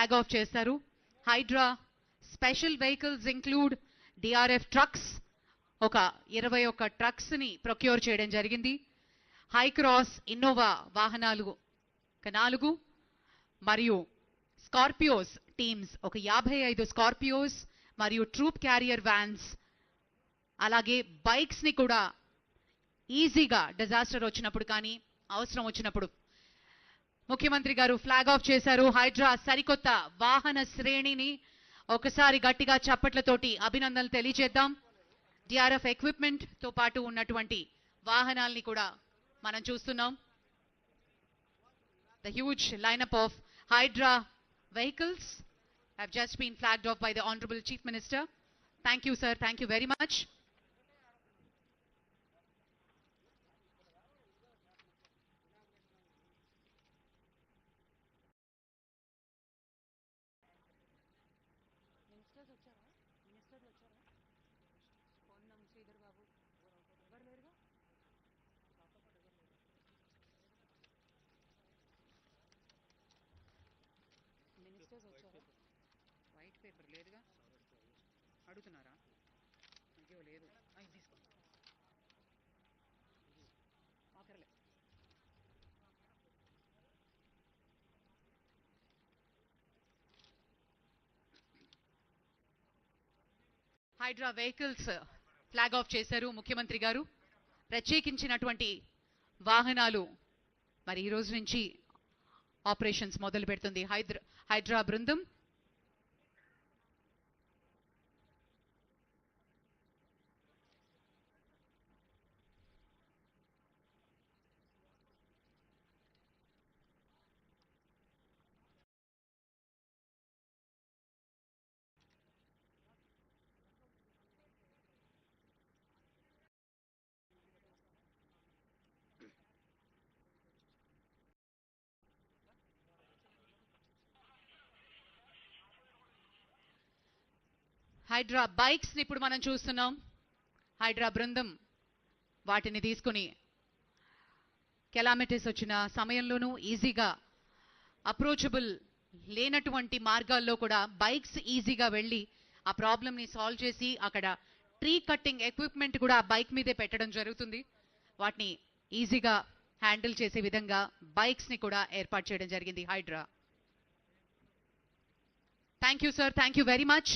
Flag off చేస్తారు. Hydraa special vehicles include DRF trucks ఒక ఇరవై ఒక్క ట్రక్స్ని ప్రొక్యూర్ చేయడం జరిగింది. హై క్రాస్ ఇన్నోవా వాహనాలు ఒక నాలుగు మరియు స్కార్పియోస్ టీమ్స్ ఒక యాభై ఐదు స్కార్పియోస్ మరియు ట్రూప్ క్యారియర్ వ్యాన్స్ అలాగే బైక్స్ని కూడా ఈజీగా డిజాస్టర్ వచ్చినప్పుడు కానీ అవసరం వచ్చినప్పుడు ముఖ్యమంత్రి గారు ఫ్లాగ్ ఆఫ్ చేశారు. హైడ్రా సరికొత్త వాహన శ్రేణిని ఒకసారి గట్టిగా చప్పట్లతోటి అభినందనలు తెలియజేద్దాం. డిఆర్ఎఫ్ ఎక్విప్మెంట్తో పాటు ఉన్నటువంటి వాహనాల్ని కూడా మనం చూస్తున్నాం. The huge lineup of Hydraa vehicles just flag by honourable chief minister thank you sir thank you very much వచ్చారా? మినిస్టర్లు వచ్చారా? పొన్నం బాబు. ఎవరు లేరుగా మినిస్టర్స్ వచ్చారు? వైట్ పేపర్ లేదుగా? అడుగుతున్నారా? హైడ్రా వెహికల్స్ ఫ్లాగ్ ఆఫ్ చేశారు ముఖ్యమంత్రి గారు. ప్రత్యేకించినటువంటి వాహనాలు మరి ఈ రోజు నుంచి ఆపరేషన్స్ మొదలు పెడుతుంది హైద్రా హైడ్రా బృందం హైడ్రా బైక్స్ని ఇప్పుడు మనం చూస్తున్నాం. హైడ్రా బృందం వాటిని తీసుకుని కెలామిటీస్ వచ్చిన సమయంలోనూ ఈజీగా అప్రోచబుల్ లేనటువంటి మార్గాల్లో కూడా బైక్స్ ఈజీగా వెళ్ళి ఆ ప్రాబ్లమ్ని సాల్వ్ చేసి అక్కడ ట్రీ కట్టింగ్ ఎక్విప్మెంట్ కూడా ఆ బైక్ మీదే పెట్టడం జరుగుతుంది. వాటిని ఈజీగా హ్యాండిల్ చేసే విధంగా బైక్స్ని కూడా ఏర్పాటు చేయడం జరిగింది Hydraa. Thank you sir thank you very much